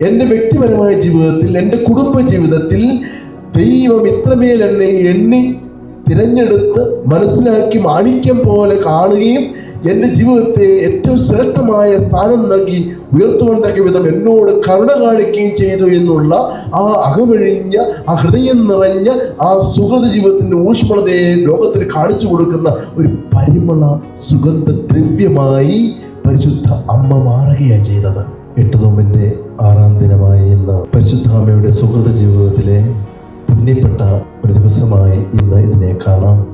എന്റെ വ്യക്തിപരമായ ജീവിതത്തിൽ എന്റെ കുടുംബ ജീവിതത്തിൽ ദൈവം ഇത്രമേൽ എന്നെ എണ്ണി തിരഞ്ഞെടുത്ത് മനസ്സിലാക്കി മാണിക്യം പോലെ കാണുകയും എന്റെ ജീവിതത്തെ ഏറ്റവും ശ്രേഷ്ഠമായ സ്ഥാനം നൽകി ഉയർത്തുകൊണ്ടൊക്കെ വിധം എന്നോട് കരുണ കാണിക്കുകയും ചെയ്തു എന്നുള്ള ആ അകമഴിഞ്ഞ ആ ഹൃദയം നിറഞ്ഞ ആ സുഹൃത ജീവിതത്തിന്റെ ഊഷ്മളതയെ ലോകത്തിന് കാണിച്ചു കൊടുക്കുന്ന ഒരു പരിമള സുഗന്ധദ്രവ്യമായി പരിശുദ്ധ അമ്മ മാറുകയാണ് ചെയ്തത്. എട്ട് നോമ്പിന്റെ ആറാം ദിനമായ ഇന്ന് പരിശുദ്ധാമയുടെ സുഹൃത ജീവിതത്തിലെ പുണ്യപ്പെട്ട ഒരു ദിവസമായി ഇന്ന് ഇതിനെ കാണാം.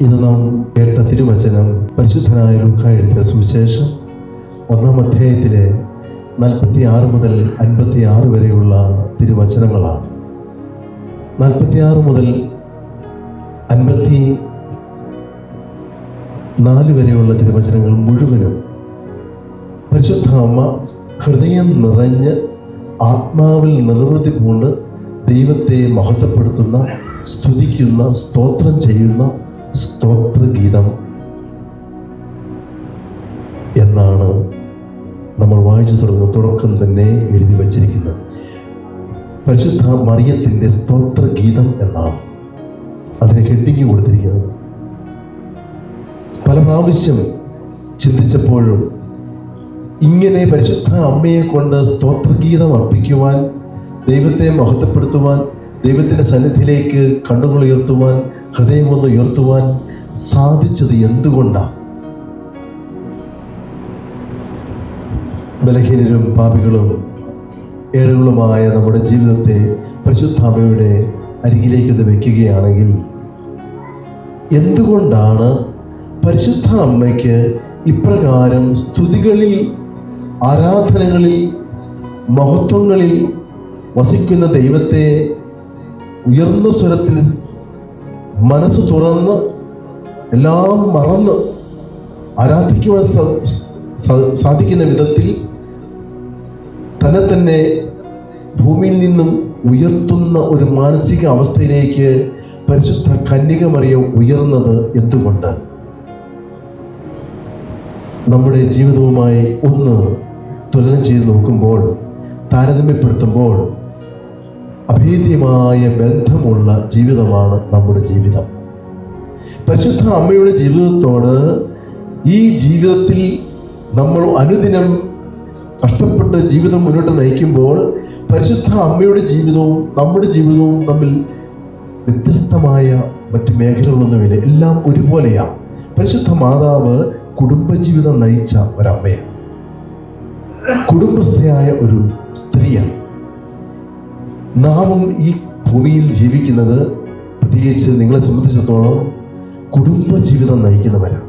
ഇന്ന് നാം കേട്ട തിരുവചനം പരിശുദ്ധനായ ലൂക്ക എഴുതിയ സുവിശേഷം ഒന്നാം അധ്യായത്തിലെ നാൽപ്പത്തി ആറ് മുതൽ അൻപത്തി ആറ് വരെയുള്ള തിരുവചനങ്ങളാണ്. നാൽപ്പത്തി ആറ് മുതൽ അൻപത്തി നാല് വരെയുള്ള തിരുവചനങ്ങൾ മുഴുവനും പരിശുദ്ധ അമ്മ ഹൃദയം നിറഞ്ഞ് ആത്മാവിൽ നിർവൃതി പൂണ്ട് ദൈവത്തെ മഹത്വപ്പെടുത്തുന്ന സ്തുതിക്കുന്ന സ്തോത്രം ചെയ്യുന്ന സ്തോത്രഗീതം എന്നാണ് നമ്മൾ വായിച്ചു തുടങ്ങുന്ന തുടക്കം തന്നെ എഴുതി വച്ചിരിക്കുന്നത്. പരിശുദ്ധ മറിയത്തിന്റെ സ്തോത്രഗീതം എന്നാണ് അതിനെ ഹെഡിങ് കൊടുത്തിരിക്കുന്നത്. പല പ്രാവശ്യം ചിന്തിച്ചപ്പോഴും ഇങ്ങനെ പരിശുദ്ധ അമ്മയെ കൊണ്ട് സ്തോത്രഗീതം അർപ്പിക്കുവാൻ ദൈവത്തെ മഹത്വപ്പെടുത്തുവാൻ ദൈവത്തിന്റെ സന്നിധിയിലേക്ക് കണ്ണുകൾ ഉയർത്തുവാൻ ഹൃദയം ഒന്ന് ഉയർത്തുവാൻ സാധിച്ചത് എന്തുകൊണ്ടാണ് ബലഹീനരും പാപികളും ഏഴുകളുമായ നമ്മുടെ ജീവിതത്തെ പരിശുദ്ധ അമ്മയുടെ അരികിലേക്ക് വയ്ക്കുകയാണെങ്കിൽ എന്തുകൊണ്ടാണ് പരിശുദ്ധ അമ്മയ്ക്ക് ഇപ്രകാരം സ്തുതികളിൽ ആരാധനകളിൽ മഹത്വങ്ങളിൽ വസിക്കുന്ന ദൈവത്തെ ഉയർന്ന സ്വരത്തിൽ മനസ്സ് തുറന്ന് എല്ലാം മറന്ന് ആരാധിക്കുവാൻ സാധിക്കുന്ന വിധത്തിൽ തന്നെ തന്നെ ഭൂമിയിൽ നിന്നും ഉയർത്തുന്ന ഒരു മാനസിക അവസ്ഥയിലേക്ക് പരിശുദ്ധ കന്യക കന്യകമറിയം ഉയർന്നത് എന്തുകൊണ്ട്? നമ്മുടെ ജീവിതവുമായി ഒന്ന് തുലനം ചെയ്ത് നോക്കുമ്പോൾ താരതമ്യപ്പെടുത്തുമ്പോൾ അഭേദ്യമായ ബന്ധമുള്ള ജീവിതമാണ് നമ്മുടെ ജീവിതം. പരിശുദ്ധ അമ്മയുടെ ജീവിതത്തോട് ഈ ജീവിതത്തിൽ നമ്മൾ അനുദിനം കഷ്ടപ്പെട്ട് ജീവിതം മുന്നോട്ട് നയിക്കുമ്പോൾ പരിശുദ്ധ അമ്മയുടെ ജീവിതവും നമ്മുടെ ജീവിതവും തമ്മിൽ വ്യത്യസ്തമായ മറ്റ് മേഖലകളൊന്നുമില്ല. എല്ലാം ഒരുപോലെയാണ് പരിശുദ്ധ മാതാവ് കുടുംബജീവിതം നയിച്ച ഒരമ്മയാണ്. കുടുംബസ്ഥയായ ഒരു സ്ത്രീയാണ്. നാമും ഈ ഭൂമിയിൽ ജീവിക്കുന്നത് പ്രത്യേകിച്ച് നിങ്ങളെ സംബന്ധിച്ചിടത്തോളം കുടുംബ ജീവിതം നയിക്കുന്നവരാണ്.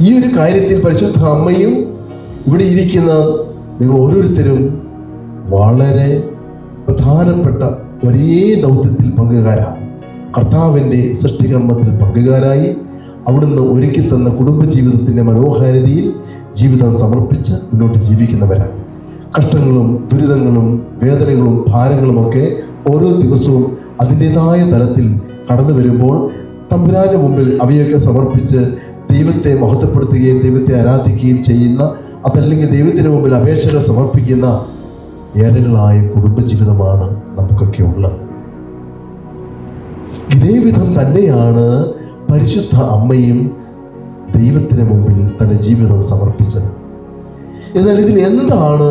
ഈ ഒരു കാര്യത്തിൽ പരിശുദ്ധ അമ്മയും ഇവിടെ ഇരിക്കുന്ന നിങ്ങൾ ഓരോരുത്തരും വളരെ പ്രധാനപ്പെട്ട ഒരേ ദൗത്യത്തിൽ പങ്കുകാരാണ്. കർത്താവിന്റെ സൃഷ്ടികർമ്മത്തിൽ പങ്കുകാരായി. അവിടുന്ന് ഒരുക്കി തന്ന കുടുംബജീവിതത്തിന്റെ മനോഹാരിതയിൽ ജീവിതം സമർപ്പിച്ച് മുന്നോട്ട് ജീവിക്കുന്നവരാണ് കഷ്ടങ്ങളും ദുരിതങ്ങളും വേദനകളും ഭാരങ്ങളുമൊക്കെ ഓരോ ദിവസവും അതിന്റെതായ തലത്തിൽ കടന്നു വരുമ്പോൾ തമ്പുരാന്റെ മുമ്പിൽ അവയൊക്കെ സമർപ്പിച്ച് ദൈവത്തെ മഹത്വപ്പെടുത്തുകയും ദൈവത്തെ ആരാധിക്കുകയും ചെയ്യുന്ന അതല്ലെങ്കിൽ ദൈവത്തിന് മുമ്പിൽ അപേക്ഷകൾ സമർപ്പിക്കുന്ന ഏഴകളായ കുടുംബജീവിതമാണ് നമുക്കൊക്കെ ഉള്ളത്. ഇതേവിധം തന്നെയാണ് പരിശുദ്ധ അമ്മയും ദൈവത്തിന് മുമ്പിൽ തന്റെ ജീവിതം സമർപ്പിച്ചത്. എന്നാൽ ഇതിൽ എന്താണ്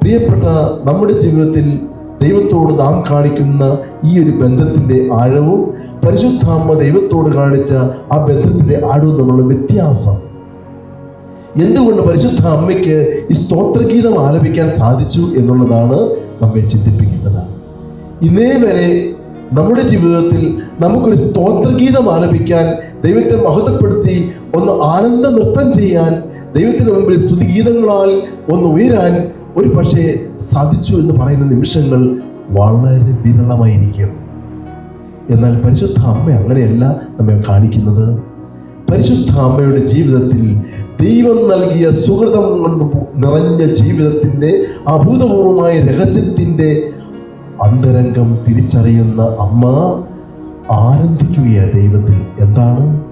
പ്രിയപ്പെട്ട നമ്മുടെ ജീവിതത്തിൽ ദൈവത്തോട് നാം കാണിക്കുന്ന ഈ ഒരു ബന്ധത്തിന്റെ ആഴവും പരിശുദ്ധ അമ്മ ദൈവത്തോട് കാണിച്ച ആ ബന്ധത്തിന്റെ ആഴവും തമ്മിലുള്ള വ്യത്യാസം? എന്തുകൊണ്ട് പരിശുദ്ധ അമ്മയ്ക്ക് ഈ സ്തോത്രഗീതം ആലപിക്കാൻ സാധിച്ചു എന്നുള്ളതാണ് നമ്മെ ചിന്തിപ്പിക്കേണ്ടത്. ഇന്നേ വരെ നമ്മുടെ ജീവിതത്തിൽ നമുക്കൊരു സ്തോത്രഗീതം ആലപിക്കാൻ ദൈവത്തെ മഹത്വപ്പെടുത്തി ഒന്ന് ആനന്ദ നൃത്തം ചെയ്യാൻ ദൈവത്തിന് മുമ്പിൽ സ്തുതിഗീതങ്ങളാൽ ഒന്ന് ഉയരാൻ ഒരു പക്ഷേ സാധിച്ചു എന്ന് പറയുന്ന നിമിഷങ്ങൾ വളരെ വിരളമായിരിക്കും. എന്നാൽ പരിശുദ്ധ അമ്മ അങ്ങനെയല്ല നമ്മെ കാണിക്കുന്നത്. പരിശുദ്ധ അമ്മയുടെ ജീവിതത്തിൽ ദൈവം നൽകിയ സുഹൃതം കൊണ്ട് നിറഞ്ഞ ജീവിതത്തിന്റെ അഭൂതപൂർവമായ രഹസ്യത്തിന്റെ അന്തരംഗം തിരിച്ചറിയുന്ന അമ്മ ആനന്ദിക്കുകയാണ് ദൈവത്തിൽ. എന്താണ്?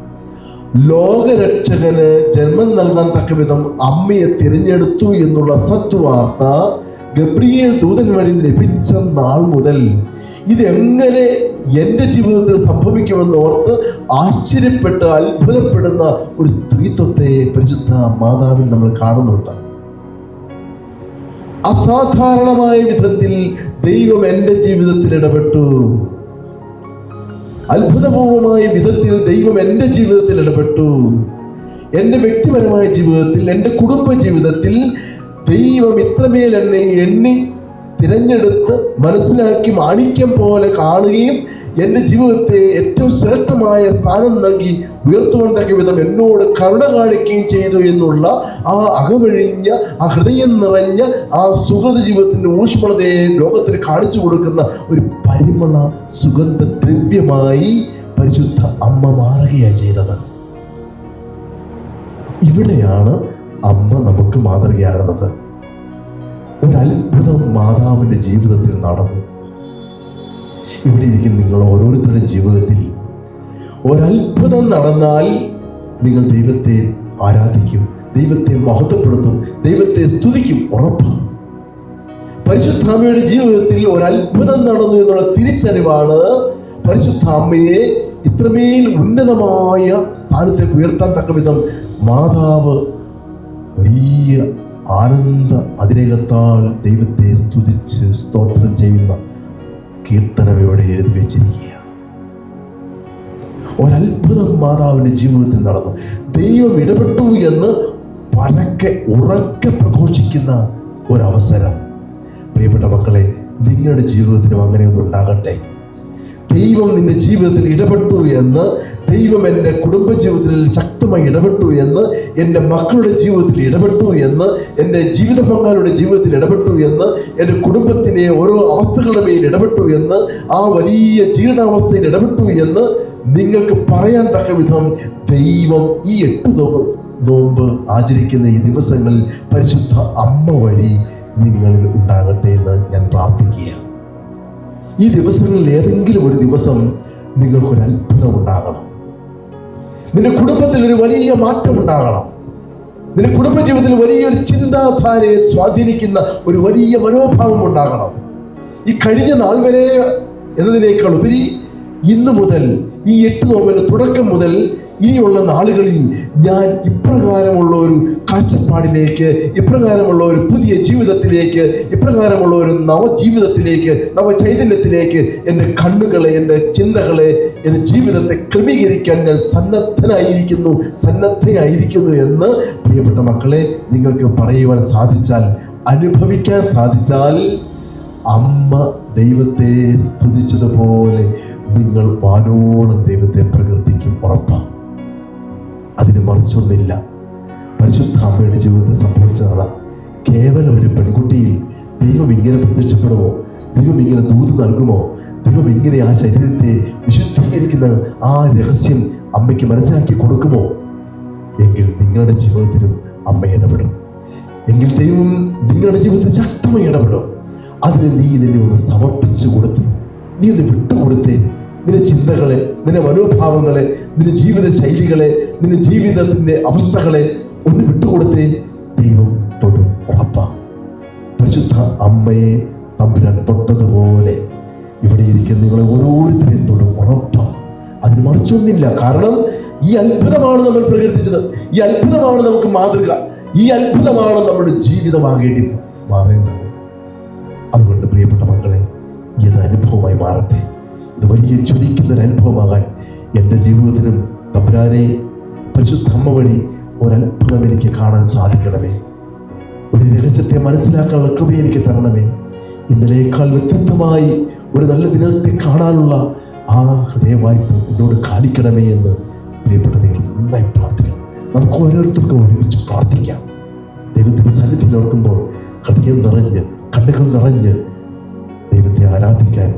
ലോകരക്ഷകന് ജന്മം നൽകാൻ തക്കവിധം അമ്മയെ തിരഞ്ഞെടുത്തു എന്നുള്ള സത്വാർത്ത ഗബ്രിയേൽ ദൂതൻ വഴി ലഭിച്ച നാൾ മുതൽ. ഇതെങ്ങനെ എന്റെ ജീവിതത്തിൽ സംഭവിക്കുമെന്ന് ഓർത്ത് ആശ്ചര്യപ്പെട്ട് അത്ഭുതപ്പെടുന്ന ഒരു സ്ത്രീത്വത്തെ പരിശുദ്ധ മാതാവിൽ നമ്മൾ കാണുന്നുണ്ട്. അസാധാരണമായ വിധത്തിൽ ദൈവം എന്റെ ജീവിതത്തിൽ ഇടപെട്ടു. അത്ഭുതപൂർവമായ വിധത്തിൽ ദൈവം എന്റെ ജീവിതത്തിൽ ഇടപെട്ടു. എന്റെ വ്യക്തിപരമായ ജീവിതത്തിൽ എന്റെ കുടുംബ ജീവിതത്തിൽ ദൈവം ഇത്രമേൽ എന്നെ എണ്ണി തിരഞ്ഞെടുത്ത് മനസ്സിലാക്കി മാണിക്യം പോലെ കാണുകയും എന്റെ ജീവിതത്തെ ഏറ്റവും ശ്രേഷ്ഠമായ സ്ഥാനം നൽകി ഉയർത്തുകൊണ്ടൊക്കെ വിധം എന്നോട് കരുണ കാണിക്കുകയും ചെയ്തു എന്നുള്ള ആ അകമഴിഞ്ഞ ആ ഹൃദയം നിറഞ്ഞ ആ സുഹൃത ജീവിതത്തിന്റെ ഊഷ്മളതയെ ലോകത്തിന് കാണിച്ചു കൊടുക്കുന്ന ഒരു പരിമള സുഗന്ധ ദ്രവ്യമായി പരിശുദ്ധ അമ്മ മാറുകയാണ് ചെയ്തത്. ഇവിടെയാണ് അമ്മ നമുക്ക് മാതൃകയാകുന്നത്. ഒരത്ഭുതം മാതാവിന്റെ ജീവിതത്തിൽ നടന്നു. ഇവിടെ ഇരിക്കുന്ന നിങ്ങൾ ഓരോരുത്തരുടെ ജീവിതത്തിൽ ഒരത്ഭുതം നടന്നാൽ നിങ്ങൾ ദൈവത്തെ ആരാധിക്കും ദൈവത്തെ മഹത്വപ്പെടുത്തും ദൈവത്തെ സ്തുതിക്കും ഉറപ്പാണ് പരിശുദ്ധാമ്മയുടെ ജീവിതത്തിൽ ഒരത്ഭുതം നടന്നു എന്നുള്ള തിരിച്ചറിവാണ് പരിശുദ്ധാമ്മയെ ഇത്രമേൽ ഉന്നതമായ സ്ഥാനത്തേക്ക് ഉയർത്താൻ തക്ക വിധം മാതാവ് വലിയ ആനന്ദ അതിരേകത്താൽ ദൈവത്തെ സ്തുതിച്ച് സ്തോത്രം ചെയ്യുന്ന കീർത്തനവയോടെ എഴുതി വെച്ചിരിക്കുക ഒരത്ഭുതം മാതാവിന്റെ ജീവിതത്തിൽ നടന്നു. ദൈവം ഇടപെട്ടു എന്ന് പരക്കെ ഉറക്കെ പ്രഘോഷിക്കുന്ന ഒരവസരം. പ്രിയപ്പെട്ട മക്കളെ നിങ്ങളുടെ ജീവിതത്തിലും അങ്ങനെയൊന്നും ഉണ്ടാകട്ടെ. ദൈവം നിന്റെ ജീവിതത്തിൽ ഇടപെട്ടു എന്ന് ദൈവം എന്റെ കുടുംബജീവിതത്തിൽ ശക്തമായി ഇടപെട്ടു എന്ന് എന്റെ മക്കളുടെ ജീവിതത്തിൽ ഇടപെട്ടു എന്ന് എന്റെ ജീവിത പങ്കാളിയുടെ ജീവിതത്തിൽ ഇടപെട്ടു എന്ന് എന്റെ കുടുംബത്തിലെ ഓരോ അവസ്ഥകളുടെ മേൽ ഇടപെട്ടു എന്ന് ആ വലിയ ജീർണാവസ്ഥയിൽ ഇടപെട്ടു എന്ന് നിങ്ങൾക്ക് പറയാൻ തക്ക വിധം ദൈവം ഈ എട്ട് നോമ്പ് ആചരിക്കുന്ന ഈ ദിവസങ്ങളിൽ പരിശുദ്ധ അമ്മ വഴി നിങ്ങളിൽ ഉണ്ടാകട്ടെ എന്ന് ഞാൻ പ്രാർത്ഥിക്കുകയാണ്. ഈ ദിവസങ്ങളിൽ ഏതെങ്കിലും ഒരു ദിവസം നിങ്ങൾക്കൊരു അത്ഭുതം ഉണ്ടാകണം. നിന്റെ കുടുംബത്തിൽ ഒരു വലിയ മാറ്റം ഉണ്ടാകണം. നിന്റെ കുടുംബജീവിതത്തിൽ വലിയൊരു ചിന്താധാരയെ സ്വാധീനിക്കുന്ന ഒരു വലിയ മനോഭാവം ഉണ്ടാകണം. ഈ കഴിഞ്ഞ നാൾ വരെ എന്നതിനേക്കാൾ ഉപരി ഇന്നു മുതൽ ഈ എട്ട് നോമ്പിന് തുടക്കം മുതൽ ഇനിയുള്ള നാളുകളിൽ ഞാൻ ഇപ്രകാരമുള്ള ഒരു കാഴ്ചപ്പാടിലേക്ക് ഇപ്രകാരമുള്ള ഒരു പുതിയ ജീവിതത്തിലേക്ക് ഇപ്രകാരമുള്ള ഒരു നവജീവിതത്തിലേക്ക് നവചൈതന്യത്തിലേക്ക് എന്റെ കണ്ണുകളെ എന്റെ ചിന്തകളെ എന്റെ ജീവിതത്തെ ക്രമീകരിക്കാൻ ഞാൻ സന്നദ്ധനായിരിക്കുന്നു സന്നദ്ധയായിരിക്കുന്നു എന്ന് പ്രിയപ്പെട്ട മക്കളെ നിങ്ങൾക്ക് പറയുവാൻ സാധിച്ചാൽ അനുഭവിക്കാൻ സാധിച്ചാൽ അമ്മ ദൈവത്തെ സ്തുതിച്ചതുപോലെ നിങ്ങൾ വാനോളം ദൈവത്തെ പ്രകീർത്തിക്കും ഉറപ്പാണ് അതിന് മറിച്ചൊന്നില്ല പരിശുദ്ധ അമ്മയുടെ ജീവിതത്തിൽ സംഭവിച്ചതാണ് കേവലം ഒരു പെൺകുട്ടിയിൽ ദൈവം ഇങ്ങനെ പ്രത്യക്ഷപ്പെടുമോ? ദൈവം ഇങ്ങനെ ദൂത് നൽകുമോ? ദൈവം ഇങ്ങനെ ആ ശരീരത്തെ വിശുദ്ധീകരിക്കുന്ന ആ രഹസ്യം അമ്മയ്ക്ക് മനസ്സിലാക്കി കൊടുക്കുമോ? എങ്കിൽ നിങ്ങളുടെ ജീവിതത്തിലും അമ്മ ഇടപെടും. എങ്കിൽ ദൈവം നിങ്ങളുടെ ജീവിതത്തിൽ ശക്തമായി ഇടപെടും. അതിന് നീ നിന്നെ ഒന്ന് സമർപ്പിച്ചു കൊടുത്തേ. നീ ഒന്ന് വിട്ടുകൊടുത്തേ. നിന്റെ ചിന്തകളെ നിന്റെ മനോഭാവങ്ങളെ നിന്റെ ജീവിത ശൈലികളെ നിന്റെ ജീവിതത്തിന്റെ അവസ്ഥകളെ ഒന്ന് വിട്ടുകൊടുത്തേ ദൈവം തൊടും ഉറപ്പാ. പരിശുദ്ധ അമ്മയെ തമ്പുരാൻ തൊട്ടതുപോലെ ഇവിടെ ഇരിക്കുന്ന നിങ്ങളെ ഓരോരുത്തരെയും തൊടും ഉറപ്പാണ് അതിന് മറിച്ചൊന്നില്ല കാരണം ഈ അത്ഭുതമാണ് നമ്മൾ പ്രകീർത്തിച്ചത്. ഈ അത്ഭുതമാണ് നമുക്ക് മാതൃക. ഈ അത്ഭുതമാണ് നമ്മുടെ ജീവിതമാകേണ്ടി മാറേണ്ടത്. അതുകൊണ്ട് പ്രിയപ്പെട്ട മക്കളെ ഇത് അനുഭവമായി മാറട്ടെ. ഇത് വലിയ ജ്വലിക്കുന്ന ഒരു അനുഭവമാകാൻ എന്റെ ജീവിതത്തിനും തമ്പുരാനെ പരിശുദ്ധമ്മ വഴി ഒരത്ഭുതം എനിക്ക് കാണാൻ സാധിക്കണമേ. ഒരു രഹസ്യത്തെ മനസ്സിലാക്കാനുള്ള കൃപ എനിക്ക് തരണമേ. ഇന്നലേക്കാൾ വ്യത്യസ്തമായി ഒരു നല്ല ദിനത്തെ കാണാനുള്ള ആ ഹൃദയവായ്പ എന്നോട് കാണിക്കണമേ എന്ന് പ്രിയപ്പെട്ട നന്നായി പ്രാർത്ഥിക്കണം. നമുക്ക് ഓരോരുത്തർക്കും ഒരുമിച്ച് പ്രാർത്ഥിക്കാം. ദൈവത്തിന്റെ സന്നിധിയിൽ ഓർക്കുമ്പോൾ ഹൃദയം നിറഞ്ഞ് കണ്ണുകൾ നിറഞ്ഞ് ദൈവത്തെ ആരാധിക്കാൻ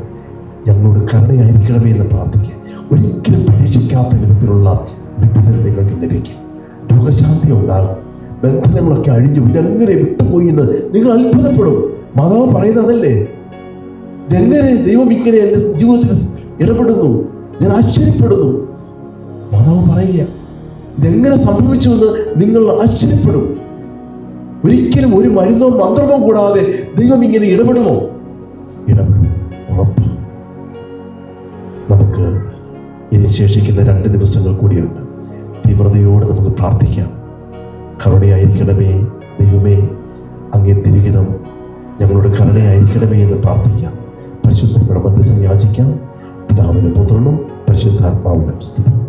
ഞങ്ങളോട് കരുണയായിരിക്കണമേ എന്ന് പ്രാർത്ഥിക്കുക. ഒരിക്കലും പ്രതീക്ഷിക്കാത്ത വിധത്തിലുള്ള വിടുതൽ നിങ്ങൾക്ക് ലഭിക്കും. രോഗശാന്തി ഉണ്ടാകും. ബന്ധനങ്ങളൊക്കെ അഴിഞ്ഞു. ഇതെങ്ങനെ വിട്ടുപോയി എന്ന് നിങ്ങൾ അത്ഭുതപ്പെടും. മാതാവ് പറയുന്നതല്ലേ ഇതെങ്ങനെ ദൈവം ഇങ്ങനെ എന്റെ ജീവിതത്തിൽ ഇടപെടുന്നു? ഞാൻ ആശ്ചര്യപ്പെടുന്നു. മാതാവ് പറയുക ഇതെങ്ങനെ സംഭവിച്ചു എന്ന് നിങ്ങൾ ആശ്ചര്യപ്പെടും. ഒരിക്കലും ഒരു മരുന്നോ മന്ത്രമോ കൂടാതെ ദൈവം ഇങ്ങനെ ഇടപെടുമോ? ഇടപെടും. നമുക്ക് ഇനി ശേഷിക്കുന്ന രണ്ട് ദിവസങ്ങൾ കൂടിയുണ്ട്. തീവ്രതയോടെ നമുക്ക് പ്രാർത്ഥിക്കാം. കരുണയായിരിക്കണമേ ദൈവമേ അങ്ങേ തിരുഹിതം ഞങ്ങളുടെ കരുണയായിരിക്കണമേ എന്ന് പ്രാർത്ഥിക്കാം. പരിശുദ്ധ മധ്യസ്ഥം യാചിക്കാം പിതാവിനും പുത്രനും പരിശുദ്ധാത്മാവിനും സ്തുതി.